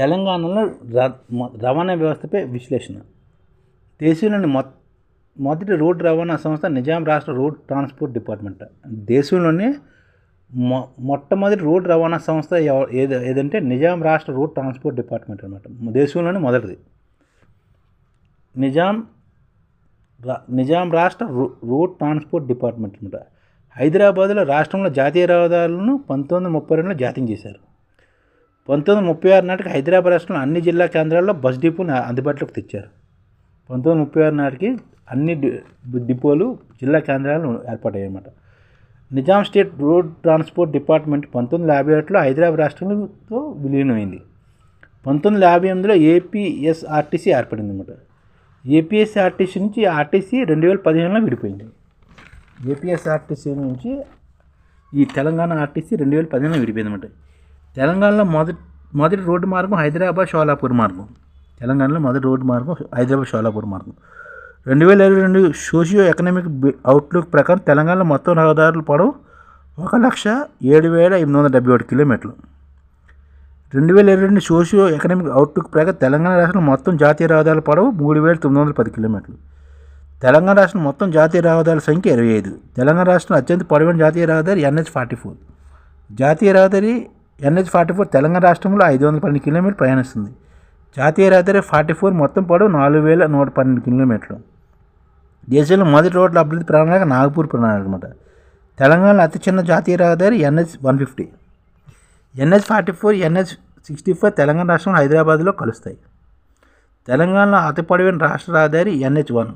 తెలంగాణలో ర- రవాణా వ్యవస్థపై విశ్లేషణ. దేశంలోని మొ మొదటి రోడ్డు రవాణా సంస్థ నిజాం రాష్ట్ర రోడ్ ట్రాన్స్పోర్ట్ డిపార్ట్మెంట్. దేశంలోనే మొ మొట్టమొదటి రోడ్డు రవాణా సంస్థ ఏది ఏదంటే నిజాం రాష్ట్ర రోడ్ ట్రాన్స్పోర్ట్ డిపార్ట్మెంట్ అనమాట దేశంలోనే మొదటిది. నిజాం రా- నిజాం రాష్ట్ర రోడ్ ట్రాన్స్పోర్ట్ డిపార్ట్మెంట్ అనమాట హైదరాబాద్లో రాష్ట్రంలో జాతీయ రహదారులను పంతొమ్మిది వందల ముప్పై రెండులో జాతీయం చేశారు. పంతొమ్మిది ముప్పై ఆరు నాటికి హైదరాబాద్ రాష్ట్రంలో అన్ని జిల్లా కేంద్రాల్లో బస్ డిపోని అందుబాటులోకి తెచ్చారు. పంతొమ్మిది ముప్పై ఆరు నాటికి అన్ని డిపోలు జిల్లా కేంద్రాలు ఏర్పాటయ్యాయి అన్నమాట Nizam state road transport department పంతొమ్మిది యాభై ఒకటిలో హైదరాబాద్ రాష్ట్రంతో విలీనమైంది. పంతొమ్మిది యాభై ఎనిమిదిలో ఏపీఎస్ఆర్టీసీ ఏర్పడింది అనమాట ఏపీఎస్ఆర్టీసీ నుంచి ఆర్టీసీ రెండు వేల పదిహేనులో విడిపోయింది. ఏపీఎస్ఆర్టీసీ నుంచి ఈ తెలంగాణ ఆర్టీసీ రెండు వేల పదిహేనులో విడిపోయింది అనమాట తెలంగాణలో మొదటి మొదటి రోడ్డు మార్గం హైదరాబాద్ షోలాపూర్ మార్గం. తెలంగాణలో మొదటి రోడ్డు మార్గం హైదరాబాద్ షోలాపూర్ మార్గం. రెండు వేల ఇరవై రెండు సోషియో ఎకనామిక్ అవుట్లుక్ ప్రకారం తెలంగాణలో మొత్తం రహదారుల పొడవు ఒక లక్ష ఏడు వేల ఎనిమిది వందల డెబ్బై ఒకటి కిలోమీటర్లు. రెండు వేల ఇరవై రెండు సోషియో ఎకనామిక్ అవుట్లుక్ ప్రకారం తెలంగాణ రాష్ట్రంలో మొత్తం జాతీయ రహదారుల పొడవు మూడు వేల తొమ్మిది వందల పది కిలోమీటర్లు. తెలంగాణ రాష్ట్రం మొత్తం జాతీయ రహదారుల సంఖ్య ఇరవై ఐదు. తెలంగాణ రాష్ట్రం అత్యంత పొడవైన జాతీయ రహదారి ఎన్హెచ్ ఫార్టీ ఫోర్. జాతీయ రహదారి ఎన్హెచ్ ఫార్టీ ఫోర్ తెలంగాణ రాష్ట్రంలో ఐదు వందల పన్నెండు కిలోమీటర్లు ప్రయాణిస్తుంది. జాతీయ రహదారి ఫార్టీ ఫోర్ మొత్తం పొడవు నాలుగు వేల నూట పన్నెండు కిలోమీటర్లు. దేశంలో మొదటి రోడ్ల అభివృద్ధి ప్రణాళిక నాగపూర్ ప్రణాళిక అనమాట తెలంగాణలో అతి చిన్న జాతీయ రహదారి NH one fifty. NH forty four NH sixty four Telangana రాష్ట్రం హైదరాబాద్లో కలుస్తాయి. తెలంగాణలో అతి పొడవైన రాష్ట్ర రహదారి ఎన్హెచ్ వన్.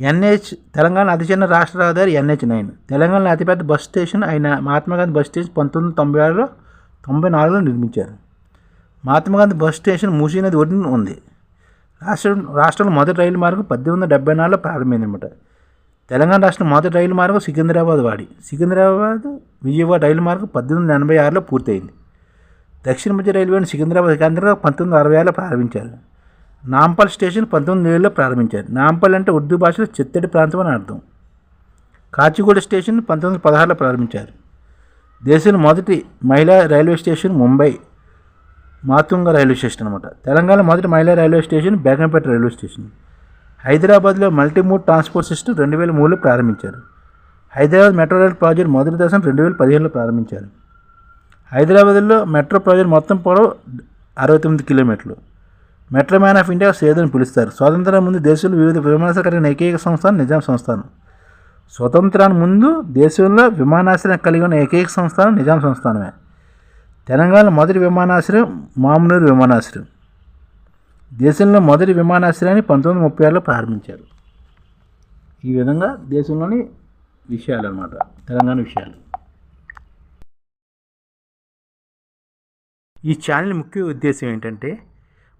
ఎన్హెచ్ తెలంగాణ అతి చిన్న రాష్ట్ర రహదారి ఎన్హెచ్ నైన్. తెలంగాణలో అతిపెద్ద బస్ స్టేషన్ అయిన మహాత్మాగాంధీ బస్ స్టేషన్ పంతొమ్మిది వందల తొంభై ఆరులో తొంభై నాలుగులో నిర్మించారు. మహాత్మాగాంధీ బస్ స్టేషన్ మూసీ నది ఒడ్డున ఉంది. రాష్ట్రం రాష్ట్రంలో మొదటి రైలు మార్గం పద్దెనిమిది వందల డెబ్బై నాలుగులో ప్రారంభమైందనమాట తెలంగాణ రాష్ట్రం మొదటి రైలు మార్గం సికింద్రాబాద్ వాడి. సికింద్రాబాద్ విజయవాడ రైలు మార్గం పద్దెనిమిది వందల ఎనభై ఆరులో పూర్తయింది. దక్షిణ మధ్య రైల్వేను సికింద్రాబాద్ కేంద్రంగా పంతొమ్మిది వందల అరవై ఆరులో ప్రారంభించారు. నాంపల్ స్టేషన్ పంతొమ్మిది వేలలో ప్రారంభించారు. నాంపల్ అంటే ఉర్దూ భాషలో చిత్తడి ప్రాంతం అని అర్థం. కాచిగూడ స్టేషన్ పంతొమ్మిది వందల పదహారులో ప్రారంభించారు. దేశంలో మొదటి మహిళా railway station Mumbai Matunga railway station అనమాట తెలంగాణ మొదటి మహిళా railway station Begumpet railway station. హైదరాబాద్లో మల్టీమూడ్ ట్రాన్స్పోర్ట్ సిస్టమ్ రెండు వేల మూడులో ప్రారంభించారు. హైదరాబాద్ మెట్రో రైల్ ప్రాజెక్ట్ మొదటి దశను రెండు వేల పదిహేనులో ప్రారంభించారు. హైదరాబాద్లో మెట్రో ప్రాజెక్ట్ మొత్తం పొడవు అరవై తొమ్మిది కిలోమీటర్లు. మెట్ల మ్యాన్ ఆఫ్ ఇండియా సేదని పిలుస్తారు. స్వాతంత్రం ముందు దేశంలో వివిధ విమానాశ్రయం కలిగిన ఏకైక సంస్థ నిజాం సంస్థానం. స్వతంత్రానికి ముందు దేశంలో విమానాశ్రయం కలిగి ఉన్న ఏకైక సంస్థానం నిజాం సంస్థానమే. తెలంగాణ మొదటి విమానాశ్రయం మామునూరు విమానాశ్రయం. దేశంలో మొదటి విమానాశ్రయాన్ని పంతొమ్మిది ముప్పై ఆరులో ప్రారంభించారు. ఈ విధంగా దేశంలోని విషయాలు అన్నమాట తెలంగాణ విషయాలు. ఈ ఛానల్ ముఖ్య ఉద్దేశం ఏంటంటే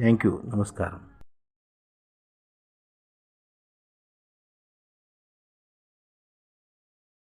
Thank you. నమస్కారం.